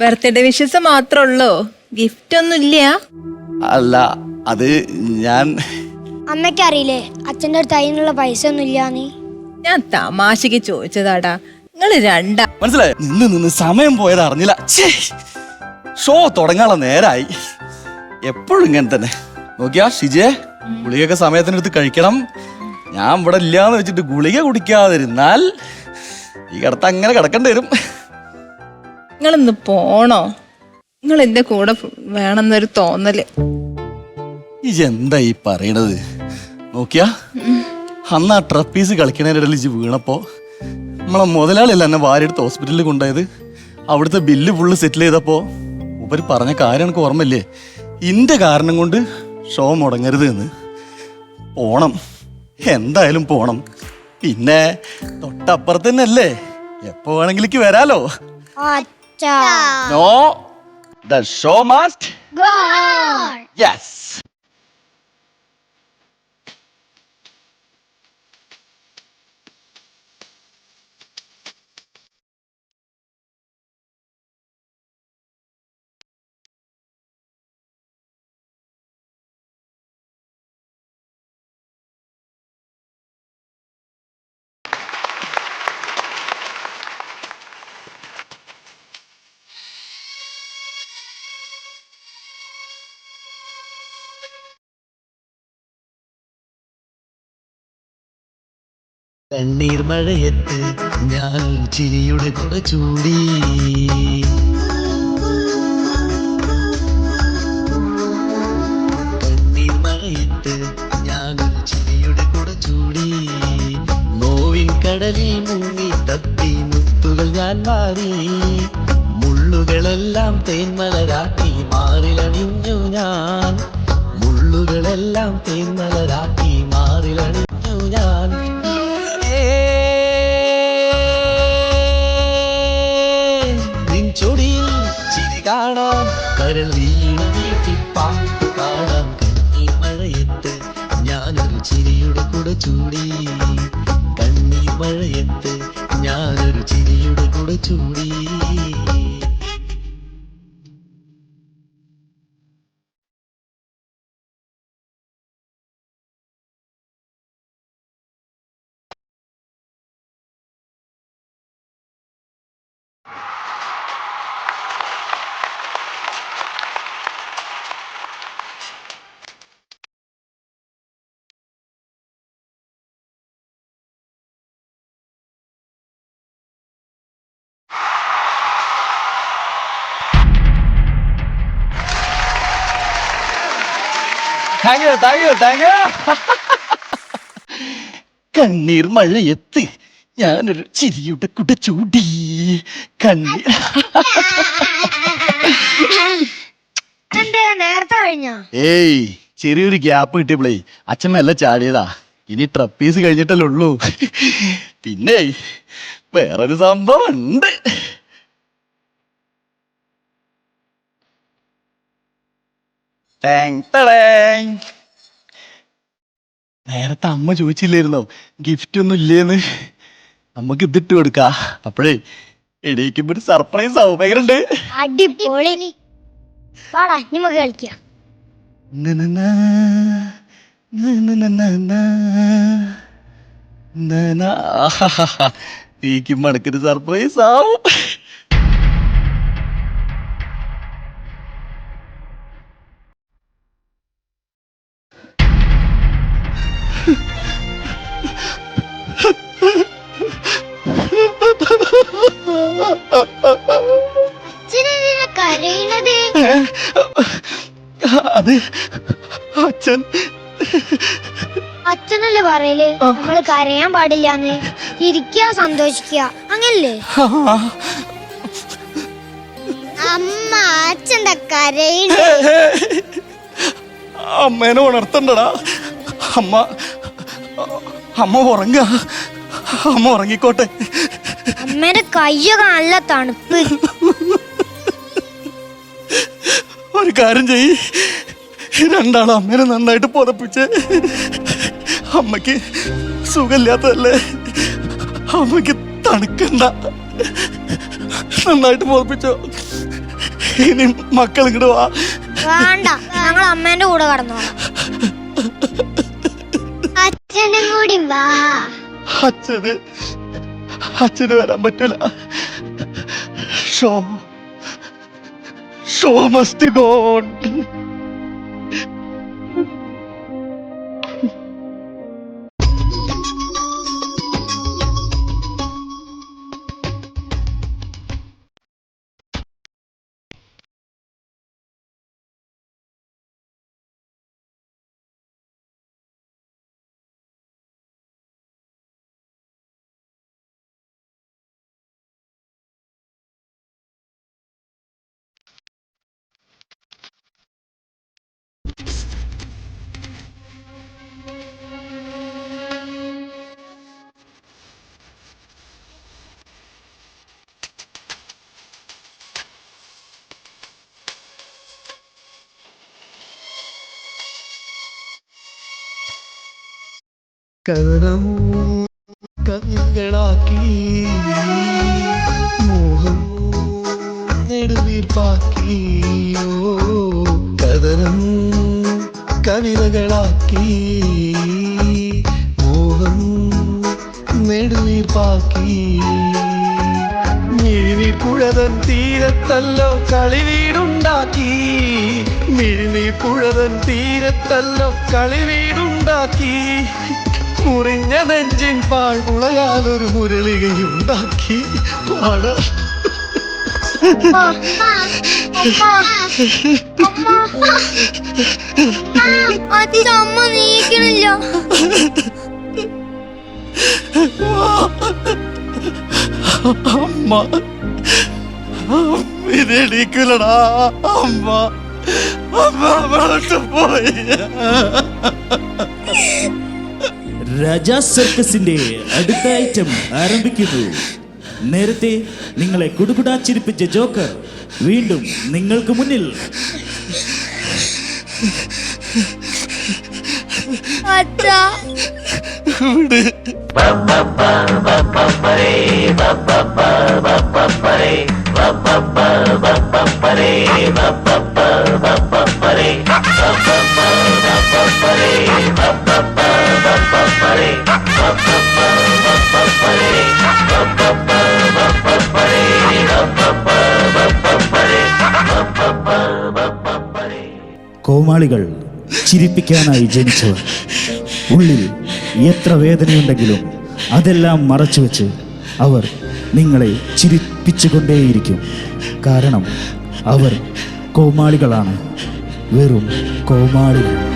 Birthday wishes മാത്രമേ gift ഒന്നും ഇല്ല. അല്ല അത് ഞാൻ അമ്മയ്ക്ക് അറിയില്ലേ അച്ഛന്റെ അടുത്ത് അതിനുള്ള പൈസ ഒന്നും ഇല്ല ഇല്ലാന്ന്? ഞാൻ തമാശക്ക് ചോദിച്ചതാടാ. നിങ്ങൾ രണ്ടാ മനസ്സിലായോ? നിന്ന് നിന്ന് സമയം പോയത് അറിഞ്ഞില്ല. ഛേ, ഷോ തുടങ്ങാനുള്ള നേരായി. എപ്പോഴും ഇങ്ങനെ തന്നെ. നോക്കിയാ ഷിജേ ഗുളികയൊക്കെ സമയത്തിനടുത്ത് കഴിക്കണം. ഞാൻ ഇവിടെ ഇല്ലാന്ന് വെച്ചിട്ട് ഗുളിക കുടിക്കാതിരുന്നാൽ ഈ കിടത്ത അങ്ങനെ കിടക്കേണ്ടി വരും. നിങ്ങളിന്ന് പോണോ? നിങ്ങൾ എന്റെ കൂടെ വേണമെന്നൊരു തോന്നൽ. എന്താ ഈ പറയണത്? നോക്കിയാ? അന്ന് ആ ട്രപ്പീസ് കളിക്കണതിനിടയിൽ ഇജ്ജ് വീണപ്പോ നമ്മളെ മുതലാളിയല്ല എന്നെ വാരിയെടുത്ത് ഹോസ്പിറ്റലിൽ കൊണ്ടുപോയത്? അവിടുത്തെ ബില്ല് ഫുള്ള് സെറ്റിൽ ചെയ്തപ്പോ ഉപരി പറഞ്ഞ കാര്യം എനിക്ക് ഓർമ്മയില്ലേ? ഇന്റെ കാരണം കൊണ്ട് ഷോ മുടങ്ങരുത് എന്ന്. പോണം. എന്തായാലും പോണം. പിന്നെ തൊട്ടപ്പുറത്ത് തന്നെ അല്ലേ എപ്പോ വേണമെങ്കിലേക്ക് വരാലോ. No. No. The show must go on. Yes. കണ്ണീർ മഴയത്ത് ഞാൻ ചിരിയുടെ കുട ചൂടി. കണ്ണീർ മഴയത്ത് ഞാൻ ചിരിയുടെ കുട ചൂടി. നോവിൻ കടലിൽ മുങ്ങി തപ്പി മുത്തുകൾ ഞാൻ മാറി. മുള്ളുകളെല്ലാം തേന്മലരാക്കി മാറിലണിഞ്ഞു ഞാൻ. മുള്ളുകളെല്ലാം തേന്മലരാക്കി മാറിലണിഞ്ഞു ഞാൻ. കരൾ വീണ വീട്ടിപ്പാട്ട് പാടാം കണ്ണീർ മഴയത്ത് ഞാനൊരു ചിരിയുടെ കൂടെ ചൂടി. കണ്ണീർ മഴയത്ത് ഞാനൊരു ചിരിയുടെ കൂടെ ചൂടി. Thank you thank you thank you കണ്ണീർ മഴയത്ത്. ഞാനൊരു ചിരിയുടെ കുട ചൂടി. കണ്ണീർ നേരത്തെ കഴിഞ്ഞോ? ഏയ് ചെറിയൊരു ഗ്യാപ്പ് കിട്ടിയപ്പോളേ അച്ഛൻ മെല്ലെ ചാടിയതാ. ഇനി ട്രപ്പീസ് കഴിഞ്ഞിട്ടല്ലേ ഉള്ളൂ. പിന്നെ വേറൊരു സംഭവം ഉണ്ട് നേരത്തെ അമ്മ ചോദിച്ചില്ലായിരുന്നോ? ഗിഫ്റ്റ് ഒന്നും ഇല്ലേന്ന്. നമുക്ക് ഇതിട്ട് കൊടുക്കാ. അപ്പോഴേ എണീക്കുമ്പോ ഒരു സർപ്രൈസ് ആവും. എങ്ങനെയുണ്ട് അടിപൊളി. വാടാ ഇനി നമുക്ക് കളിക്കാം. Na-na-na, na-na-na-na-na, na-na. ആഹാഹാഹാ. നീക്ക് മണക്കൊരു സർപ്രൈസ് ആവും. കരയണത് അത് അച്ഛൻ. അച്ഛനല്ലേ പറയൽ? നമ്മൾ കരയാൻ പാടില്ലാന്ന്. ഇരിക്കുക സന്തോഷിക്കുക അങ്ങനല്ലേ? അമ്മ അച്ഛന്റെ കരയണ? അമ്മേനെ ഉണർത്തണ്ടടാ. അമ്മ അമ്മ ഉറങ്ങ അമ്മ ഉറങ്ങിക്കോട്ടെ. അമ്മേന്റെ കയ്യൊക്കെ നല്ല തണുപ്പ്. ഒരു കാര്യം ചെയ്യ്. രണ്ടാളും അമ്മേനെ നന്നായിട്ട് പുതപ്പിച്ച്. അമ്മയ്ക്ക് സുഖമില്ലാത്തതല്ലേ? അമ്മയ്ക്ക് തണുക്കണ്ട. നന്നായിട്ട് പുതപ്പിച്ചോ. ഇനി മക്കൾ ഇങ്ങോട്ട് വാ. വേണ്ട. ഞങ്ങൾ അമ്മേന്റെ കൂടെ കടന്നോളാം. അച്ഛനും കൂടി വാ അച്ഛന് അച്ഛന് വരാൻ പറ്റൂല ഷോ ഷോ മസ്റ്റ് ഗോൺ കരണം കവികളാക്കി മോഹം നെടുവീർപ്പാക്കി ഓ കഥനം കവിതകളാക്കി മോഹം നെടുവീർപ്പാക്കി മിഴിനീർ പുഴതൻ തീരത്തല്ലോ കളിവീടുണ്ടാക്കി. മിഴിനീർ പുഴതൻ തീരത്തല്ലോ കളിവീടുണ്ടാക്കി. മുറിഞ്ഞ നെഞ്ചിൻ പാഴ്മുളയാലൊരു മുരളികയുണ്ടാക്കി. പാട. അമ്മ. നീക്കണില്ല അമ്മ. അമ്മ അമ്മ പോയി. രാജാ സർക്കസിന്റെ അടുത്ത ഐറ്റം ആരംഭിക്കുന്നു. നേരത്തെ നിങ്ങളെ കുടുകുടാ ചിരിപ്പിച്ച ജോക്കർ വീണ്ടും നിങ്ങൾക്ക് മുന്നിൽ. അച്ഛാ. കോമാളികൾ ചിരിപ്പിക്കാനായി ജനിച്ചവർ. ഉള്ളിൽ എത്ര വേദനയുണ്ടെങ്കിലും അതെല്ലാം മറച്ചു വെച്ച് അവർ നിങ്ങളെ ചിരിപ്പിച്ചുകൊണ്ടേയിരിക്കും. കാരണം അവർ കോമാളികളാണ്. വെറും കോമാളികൾ.